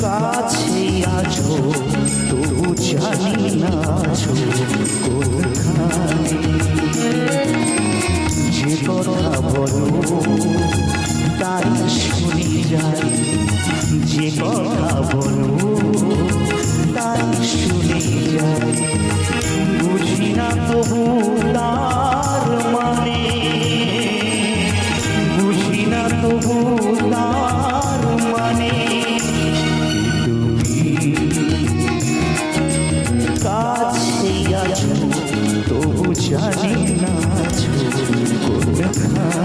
কাছে আছো, তবু জানি না আছো যে কথা বলো, তাই শুনি যাই। যে কথা বলো, তাই শুনি যাই। বুঝি না তবু তার মানে। বুঝি না তবু তার জানি না কোথায়